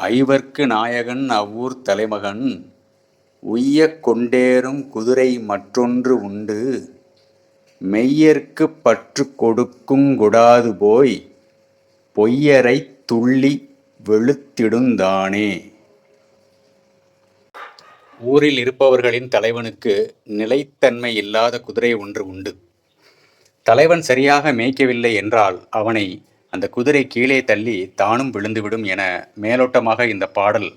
ஐவர்க்கு நாயகன் அவ்வூர் தலைமகன். உய்ய கொண்டேறும் குதிரை மற்றொன்று உண்டு. மெய்யர்க்குப் கொடுக்கும் கொடுக்குங் கொடாதுபோய் பொய்யரைத் துள்ளி வெளுத்திடுந்தானே ஊரில் இருப்பவர்களின் தலைவனுக்கு நிலைத்தன்மை இல்லாத குதிரை ஒன்று உண்டு. தலைவன் சரியாக மேய்க்கவில்லை என்றால் அவனை அந்த குதிரை கீழே தள்ளி தானும் விழுந்துவிடும் என மேலோட்டமாக இந்த பாடல்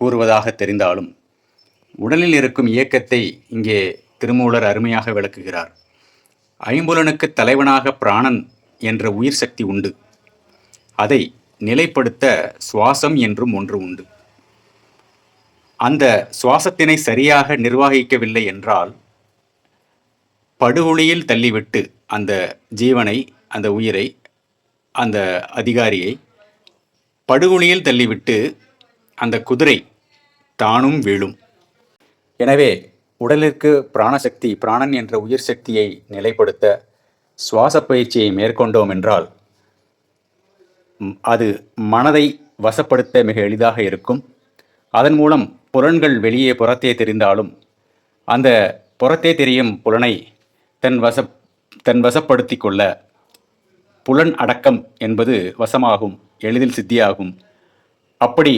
கூறுவதாகத் தெரிந்தாலும், உடலில் இருக்கும் இயக்கத்தை இங்கே திருமூலர் அருமையாக விளக்குகிறார். ஐம்புலனுக்குத் தலைவனாக பிராணன் என்ற உயிர் சக்தி உண்டு. அதை நிலைப்படுத்த சுவாசம் என்றும் ஒன்று உண்டு. அந்த சுவாசத்தினை சரியாக நிர்வகிக்கவில்லை என்றால், படுகொலியில் தள்ளிவிட்டு அந்த ஜீவனை, அந்த உயிரை, அந்த அதிகாரியை படுகுழியில் தள்ளிவிட்டு அந்த குதிரை தானும் வீழும். எனவே உடலிற்கு பிராணசக்தி பிராணன் என்ற உயிர் சக்தியை நிலைப்படுத்த சுவாச பயிற்சியை மேற்கொண்டோம் என்றால் அது மனதை வசப்படுத்த மிக எளிதாக இருக்கும். அதன் மூலம் புலன்கள் வெளியே புறத்தே தெரிந்தாலும், அந்த புறத்தே தெரியும் புலனை தன் வச தன் வசப்படுத்திக் கொள்ள புலன் அடக்கம் என்பது வசமாகும் எளிதில் சித்தியாகும். அப்படி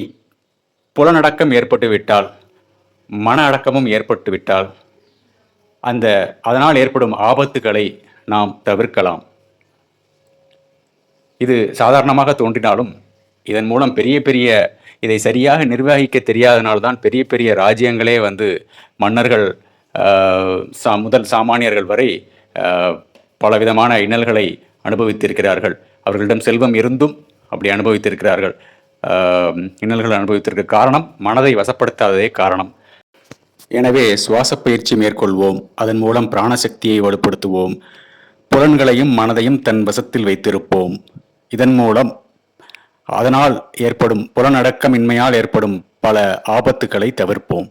புலனடக்கம் ஏற்பட்டுவிட்டால், மன அடக்கமும் ஏற்பட்டுவிட்டால், அந்த அதனால் ஏற்படும் ஆபத்துகளை நாம் தவிர்க்கலாம். இது சாதாரணமாக தோன்றினாலும், இதன் மூலம் பெரிய பெரிய இதை சரியாக நிர்வகிக்க தெரியாதனால்தான் பெரிய பெரிய ராஜ்யங்களே வந்து மன்னர்கள் சா முதல் சாமானியர்கள் வரை பலவிதமான இன்னல்களை அனுபவித்திருக்கிறார்கள். அவர்களிடம் செல்வம் இருந்தும் அப்படி அனுபவித்திருக்கிறார்கள். இன்னல்கள் அனுபவித்திருக்க காரணம் மனதை வசப்படுத்தாததே காரணம். எனவே சுவாச பயிற்சி மேற்கொள்வோம். அதன் மூலம் பிராணசக்தியை வலுப்படுத்துவோம். புலன்களையும் மனதையும் தன் வசத்தில் வைத்திருப்போம். இதன் மூலம் அதனால் ஏற்படும் புலனடக்கமின்மையால் ஏற்படும் பல ஆபத்துக்களை தவிர்ப்போம்.